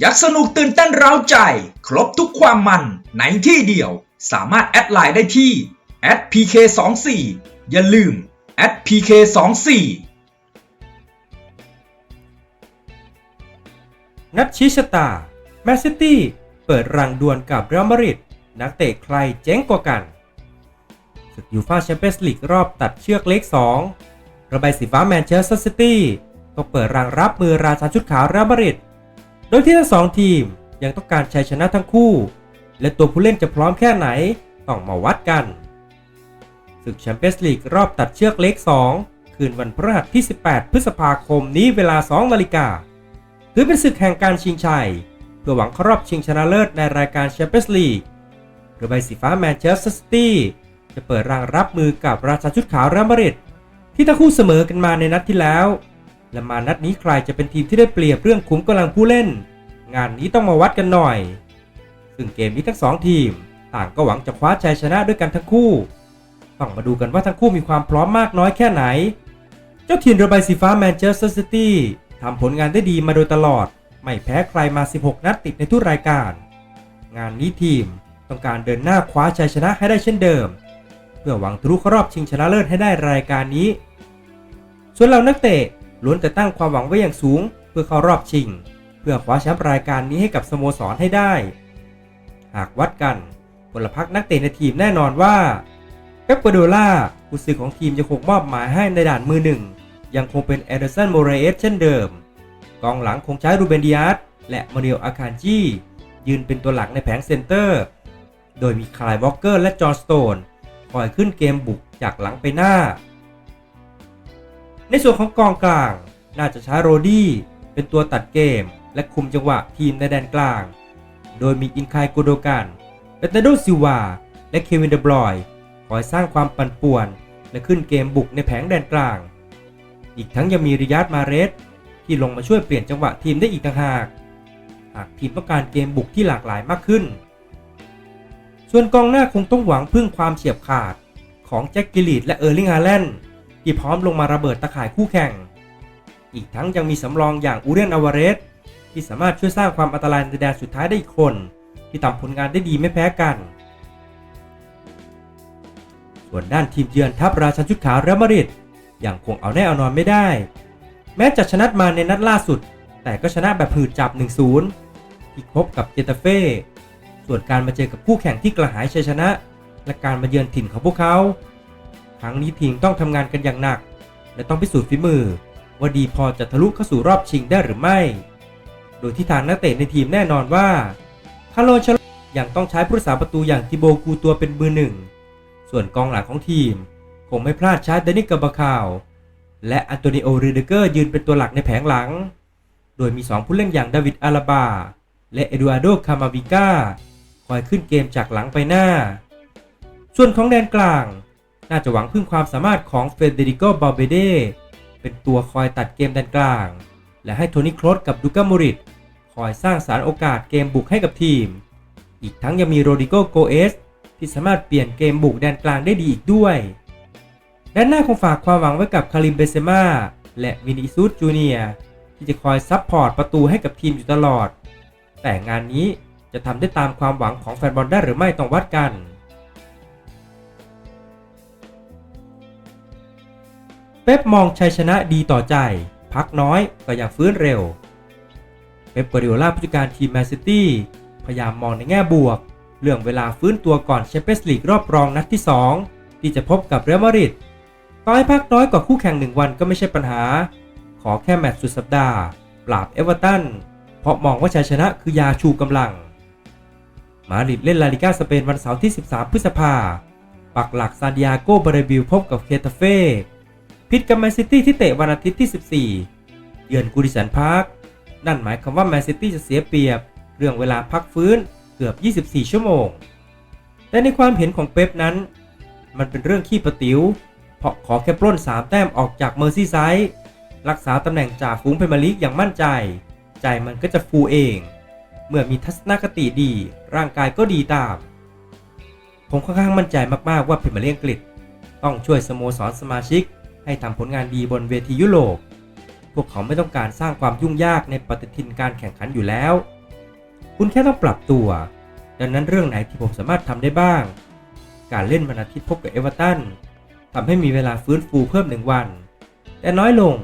ยักสนุกตื่นเต้นเร้าใจ ครบทุกความมันในที่เดียว สามารถแอดไลน์ได้ที่ @pk24 อย่าลืม @pk24 นัดชี้ชะตา แมนซิตี้ เปิดรังดวลกับเรอัลมาดริดนักเตะใครเจ๋งกว่ากันศึกยูฟ่าแชมเปี้ยนส์ลีกรอบตัดเชือกเล็ก2ระบายสีฟ้าแมนเชสเตอร์ซิตี้ก็เปิดรังรับมือราชาชุดขาวเรอัลมาดริด โดยที่ทั้งสองทีมยังต้องการชัยชนะทั้งคู่ และตัวผู้เล่นจะพร้อมแค่ไหนต้องมาวัดกันศึกแชมเปี้ยนส์ลีกรอบตัดเชือกเล็ก 2 คืนวันพฤหัสที่ 18 พฤษภาคมนี้เวลา 2 นาฬิกาถือเป็นศึกแห่งการชิงชัย เพื่อหวังเข้ารอบชิงชนะเลิศในรายการแชมเปี้ยนส์ลีกเรือใบสีฟ้าแมนเชสเตอร์ซิตี้จะเปิดรางรับมือกับราชาชุดขาวเรอัลมาดริดที่ทั้งคู่เสมอกันมาในนัดที่แล้ว และมานัดนี้ใครจะเป็นทีมที่ได้เปรียบเรื่องขุมกำลังผู้เล่น งานนี้ต้องมาวัดกันหน่อย ซึ่งเกมนี้ทั้งสองทีม ต่างก็หวังจะคว้าชัยชนะด้วยกันทั้งคู่ ต้องมาดูกันว่าทั้งคู่มีความพร้อมมากน้อยแค่ไหน เจ้าทีมเรือใบสีฟ้าแมนเชสเตอร์ซิตี้ทำผลงานได้ดีมาโดยตลอด ไม่แพ้ใครมา 16 นัดติดในทุกรายการ งานนี้ทีมต้องการเดินหน้าคว้าชัยชนะให้ได้เช่นเดิม เพื่อหวังทะลุเข้ารอบชิงชนะเลิศให้ได้รายการนี้ ส่วนเรานักเตะ ล้วนแต่ตั้งความหวังไว้อย่างสูง เพื่อเข้ารอบชิง เพื่อคว้าแชมป์รายการนี้ให้กับสโมสรให้ได้ หากวัดกันพลพรรคนักเตะในทีมแน่นอนว่าเป๊ปกัวาร์ดิโอล่าผู้สื่อของทีมจะคงมอบหมายให้ในด่านมือหนึ่ง ยังคงเป็นเอเดอร์สันโมเรสเช่นเดิม กองหลังคงใช้รูเบนดิอาสและมาริโออาคานจียืนเป็นตัวหลักในแผงเซนเตอร์ โดยมีคลายวอลเกอร์และจอห์นสโตนคอยขึ้นเกมบุกจากหลังไปหน้า ในส่วนของกองกลาง น่าจะใช้โรดี้เป็นตัวตัดเกม และคุมจังหวะทีมในแดนกลาง โดยมีอินคายโกโดกันเบตโดซิวา และเควินเดบรอยคอยสร้างความปั่นป่วน และขึ้นเกมบุกในแผงแดนกลาง อีกทั้งยังมีริยาดมาเรสที่ลงมาช่วยเปลี่ยนจังหวะทีมได้อีกต่างหาก หากทีมต้องการเกมบุกที่หลากหลายมากขึ้น ส่วนกองหน้าคงต้องหวังพึ่งความเฉียบขาดของแจ็คกิลีดและเออร์ลิงฮาแลนด์ ที่พร้อมลงมาระเบิดตะข่ายคู่แข่ง อีกทั้งยังมีสำรองอย่างอูเรียนอาวาเรสที่สามารถช่วยสร้างความอันตรายในแดนสุดท้ายได้อีกคน ที่ทำผลงานได้ดีไม่แพ้กัน ส่วนด้านทีมเยือนทัพราชันชุดขาวเรอัลมาดริดยังคงเอาแน่เอานอนไม่ได้ แม้จะชนะมาในนัดล่าสุด แต่ก็ชนะแบบหืดจับ 1-0 ที่พบกับเจตาเฟ่ส่วนการมาเจอกับคู่แข่งที่กระหายชัยชนะ และการมาเยือนถิ่นของพวกเขา ครั้งนี้ทีมต้องทำงานกันอย่างหนัก และต้องพิสูจน์ฝีมือ ว่าดีพอจะทะลุเข้าสู่รอบชิงได้หรือไม่ โดยที่ทางนักเตะในทีมแน่นอนว่าคาร์โลชลยังต้องใช้ผู้รักษาประตูอย่างทิโบกูตัวเป็นเบอร์หนึ่ง ส่วนกองหลังของทีม คงไม่พลาดใช้เดนิกกาบาคาว และอันโตนิโอริเดเกอร์ยืนเป็นตัวหลักในแผงหลัง โดยมี 2 ผู้เล่นอย่างดาวิดอาราบา และเอดูอาร์โดคามาวิก้าคอยขึ้นเกมจากหลังไปหน้า ส่วนของแดนกลาง น่าจะหวังพึ่งความสามารถของเฟเดริโกบาเบเดเป็นตัวคอยตัดเกมแดนกลาง และให้โทนี่ครอสกับดูกามูริตคอยสร้างสารโอกาสเกมบุกให้กับทีม อีกทั้งยังมีโรดิโกโกเอสที่สามารถเปลี่ยนเกมบุกแดนกลางได้ดีอีกด้วยด้านหน้าคงฝากความหวังไว้กับคาริมเบเซมาและวินิซูสจูเนียที่จะคอยซับพอร์ตประตูให้กับทีมอยู่ตลอด แต่งานนี้จะทำได้ตามความหวังของแฟนบอลได้หรือไม่ต้องวัดกัน เป๊ปมองชัยชนะดีต่อใจ พักน้อยก็ยังฟื้นเร็ว เป๊ปกวาริโอลาผู้จัดการทีมแมนซิตี้พยายามมองในแง่บวก เรื่องเวลาฟื้นตัวก่อนแชมเปี้ยนส์ลีกรอบรองนัดที่ 2 ที่จะพบกับเรอัลมาดริดต่อให้พักน้อยกว่าคู่แข่งหนึ่งวันก็ไม่ใช่ปัญหา ขอแค่แมตช์สุดสัปดาห์ ปราบเอเวอร์ตันเพราะมองว่าชัยชนะคือยาชูกำลัง มาดริดเล่นลาลิก้าสเปนวันเสาร์ที่ 13 พฤษภาปักหลักซานดิอาโกบาเบิลพบกับเคตาเฟ่ พิดกับแมนซิตี้ที่เตะวันอาทิตย์ที่ 14 เยือนกูดิสันพาร์ค นั่นหมายความว่าแมนซิตี้จะเสียเปรียบ เรื่องเวลาพักฟื้นเกือบ 24 ชั่วโมง แต่ในความเห็นของเป๊ปนั้น มันเป็นเรื่องขี้ประติ๋ว เพราะขอแค่ปล้น 3 แต้มออกจากเมอร์ซี่ไซด์รักษาตำแหน่งจ่าฝูงเพมียร์ลีกอย่างมั่นใจ ใจมันก็จะฟูเอง เมื่อมีทัศนคติดี ร่างกายก็ดีตาม ผมค่อนข้างมั่นใจมากๆว่าพรีเมียร์ลีกอังกฤษ ต้องช่วยสโมสรสมาชิก ให้ทำผลงานดีบนเวทียุโรป พวกเขาไม่ต้องการสร้างความยุ่งยากในปฏิทินการแข่งขันอยู่แล้ว คุณแค่ต้องปรับตัว ดังนั้นเรื่องไหนที่ผมสามารถทำได้บ้าง การเล่นวันอาทิตย์พบกับเอเวอร์ตันทำให้มีเวลาฟื้นฟูเพิ่มหนึ่งวัน แต่น้อยลง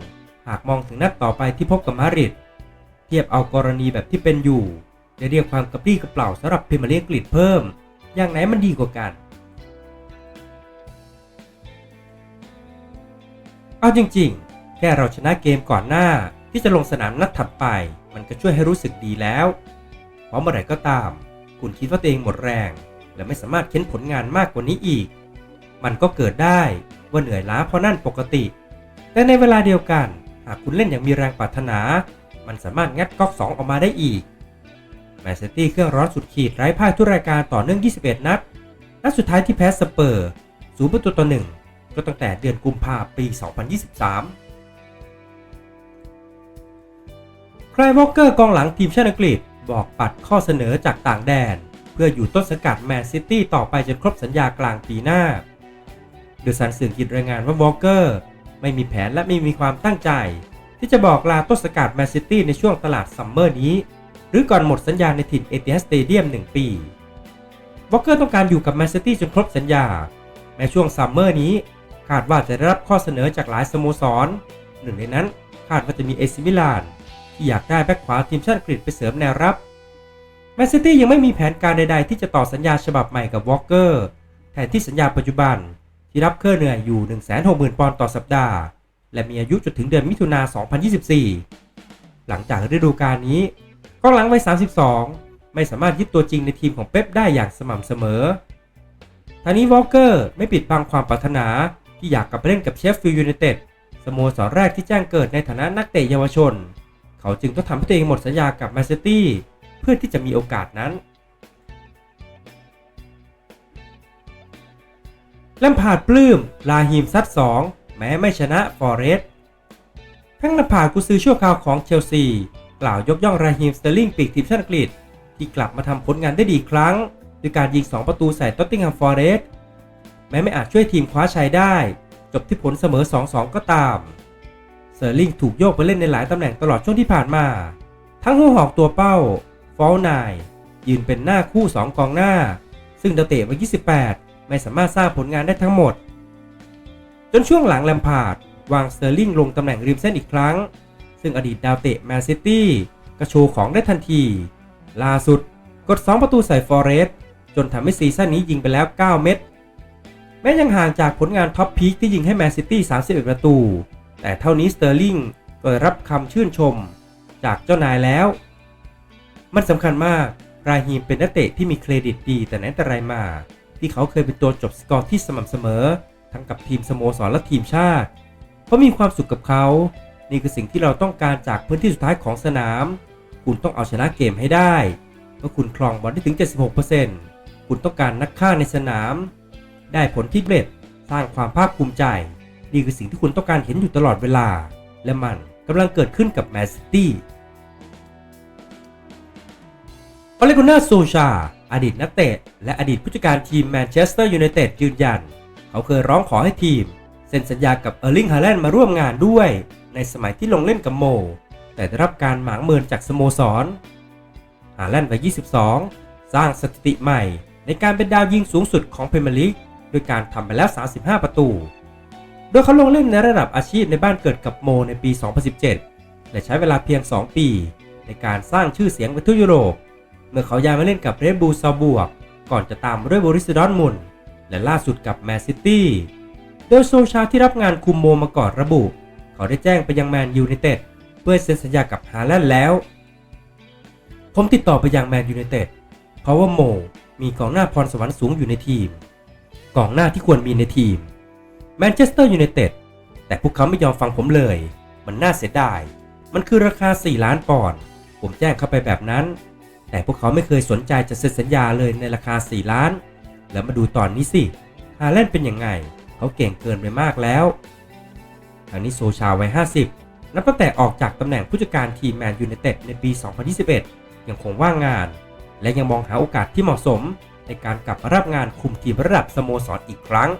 หากมองถึงนัดต่อไปที่พบกับมาริดเทียบเอากรณีแบบที่เป็นอยู่จะเรียกความกระปรี้กระเปร่าสำหรับพรีเมียร์ลีกอังกฤษเพิ่ม อย่างไหนมันดีกว่ากัน เอาจริงๆ แค่เราชนะเกมก่อนหน้าที่จะลงสนามนัดถัดไป มันก็ช่วยให้รู้สึกดีแล้ว เพราะเมื่อไหร่ก็ตาม คุณคิดว่าตัวเองหมดแรง และไม่สามารถเค้นผลงานมากกว่านี้อีก มันก็เกิดได้ว่าเหนื่อยล้าเพราะนั่นปกติ แต่ในเวลาเดียวกัน หากคุณเล่นอย่างมีแรงปรารถนา มันสามารถงัดก๊อก 2 ออกมาได้อีกแมนซิตี้เครื่องร้อนสุดขีดไร้พ่ายทุกรายการต่อเนื่อง 21 นัด นัดสุดท้ายที่แพ้สเปอร์ศูนย์ประตูต่อหนึ่ง ก็ตั้งแต่เดือนกุมภาพันธ์ปี 2023 ไคลวอลเกอร์กองหลังทีมชาติอังกฤษบอกปัดข้อเสนอจากต่างแดน เพื่ออยู่ต้นสังกัดแมนซิตี้ต่อไปจนครบสัญญากลางปีหน้าเดอะซันสื่อกฤษรายงานว่าวอลเกอร์ไม่มีแผนและไม่มีความตั้งใจ ที่จะบอกลาต้นสังกัดแมนซิตี้ในช่วงตลาดซัมเมอร์นี้ หรือก่อนหมดสัญญาในถิ่นเอติฮัดสเตเดียม1ปีวอลเกอร์ต้องการอยู่กับแมนซิตี้จนครบสัญญาในช่วงซัมเมอร์นี้ คาดว่าจะได้รับข้อเสนอจากหลายสโมสร หนึ่งในนั้นคาดว่าจะมีเอซิมิลานที่อยากได้แบ็คขวาทีมชาติอังกฤษไปเสริมแนวรับแมนซิตี้ยังไม่มีแผนการใดๆ ที่จะต่อสัญญาฉบับใหม่กับวอลเกอร์แทนที่สัญญาปัจจุบันที่รับค่าเหนื่อยอยู่ 160,000 ปอนด์ต่อสัปดาห์ และมีอายุจนถึงเดือนมิถุนา 2024 หลังจากฤดูกาลนี้กองหลังวัย 32 ไม่สามารถยึดตัวจริงในทีมของเป๊ปได้อย่างสม่ำเสมอทางนี้วอลเกอร์ไม่ปิดบังความปรารถนา ที่อยากกลับไปเล่นกับเชฟฟิลด์ยูไนเต็ดสโมสรแรกที่แจ้งเกิดในฐานะนักเตะเยาวชน เขาจึงต้องทำให้ตัวเองหมดสัญญากับแมนซิตี้เพื่อที่จะมีโอกาสนั้นแลมพาร์ดปลื้ม ลาฮิมซัด 2 แม้ไม่ชนะฟอเรสต์ทั้งนภากุซือชั่วคราวของเชลซี กล่าวยกย่องราฮิมสเตอร์ลิงปีกทีมชาติอังกฤษ ที่กลับมาทำผลงานได้ดีครั้ง ด้วยการยิง 2 ประตูใส่ตอตติงแฮมฟอเรสต์ แม้ไม่อาจช่วยทีมคว้าชัยได้ จบที่ผลเสมอ 2-2 ก็ตาม เซอร์ลิงถูกโยกไปเล่นในหลายตำแหน่งตลอดช่วงที่ผ่านมา ทั้งหัวหอกตัวเป้า ฟอลนายยืนเป็นหน้าคู่ 2 กองหน้า ซึ่งดาวเตะวัย 28 ไม่สามารถสร้างผลงานได้ทั้งหมด จนช่วงหลังแลมพาร์ดวางเตอร์ลิงลงตำแหน่งริมเส้นอีกครั้ง ซึ่งอดีตดาวเตะแมนซิตี้ก็โชว์ของได้ทันที ล่าสุดกด 2 ประตูใส่ฟอเรสต์จนทำให้ซีซั่นนี้ยิงไปแล้ว 9 เม็ด แม้ยังห่างจากผลงานท็อปพีคที่ยิงให้แมนซิตี้ 31 ประตู แต่เท่านี้สเตอร์ลิงก็รับคำชื่นชมจากเจ้านายแล้ว มันสำคัญมาก ราฮีมเป็นนักเตะที่มีเครดิตดีแต่ไหนแต่ไรมา ที่เขาเคยเป็นตัวจบสกอร์ที่สม่ำเสมอ ทั้งกับทีมสโมสรและทีมชาติเพราะมีความสุขกับเขา นี่คือสิ่งที่เราต้องการจากพื้นที่สุดท้ายของสนาม คุณต้องเอาชนะเกมให้ได้ เมื่อคุณครองบอลได้ถึง 76%คุณต้องการนักฆ่าในสนาม ได้ผลที่เด็ดสร้างความภาคภูมิใจ นี่คือสิ่งที่คุณต้องการเห็นอยู่ตลอดเวลา และมันกำลังเกิดขึ้นกับแมนซิตี้อเลกน่าโซชา อดีตนักเตะและอดีตผู้จัดการทีมแมนเชสเตอร์ยูไนเต็ดยืนยัน เขาเคยร้องขอให้ทีมเซ็นสัญญากับเออร์ลิงฮาแลนด์มาร่วมงานด้วย ในสมัยที่ลงเล่นกับโม แต่ได้รับการหมางเมินจากสโมสรฮาแลนด์วัย22 สร้างสถิติใหม่ในการเป็นดาวยิงสูงสุดของพรีเมียร์ลีก ด้วยการทำไปแล้ว 35 ประตู โดยเขาลงเล่นในระดับอาชีพในบ้านเกิดกับโมในปี 2017 และใช้เวลาเพียง 2 ปี ในการสร้างชื่อเสียงไปทั่วยุโรป เมื่อเขาย้ายมาเล่นกับเรดบูลซาบวก ก่อนจะตามด้วยบริสดอร์ทมุนและล่าสุดกับแมนซิตี้ โดยโซชาที่รับงานคุมโมมาก่อนระบุ เขาได้แจ้งไปยังแมนยูไนเต็ดเพื่อเซ็นสัญญากับฮาแลนด์แล้ว ผมติดต่อไปยังแมนยูไนเต็ดเพราะว่าโมมีกองหน้าพรสวรรค์สูงอยู่ในทีม กองหน้าที่ควรมีในทีมแมนเชสเตอร์ยูไนเต็ดแต่พวกเขาไม่ยอมฟังผมเลย มันน่าเสียดาย มันคือราคา 4 ล้านปอนด์ผมแจ้งเข้าไปแบบนั้น แต่พวกเขาไม่เคยสนใจจะเซ็นสัญญาเลยในราคา 4 ล้าน แล้วมาดูตอนนี้สิฮาแลนด์เป็นยังไง เขาเก่งเกินไปมากแล้วทางนี้โซชาวัย 50 นับตั้งแต่ออกจากตำแหน่งผู้จัดการทีมแมนยูไนเต็ดในปี 2021 ยังคงว่างงาน และยังมองหาโอกาสที่เหมาะสม ในการกลับมารับงานคุมทีมระดับสโมสรอีกครั้ง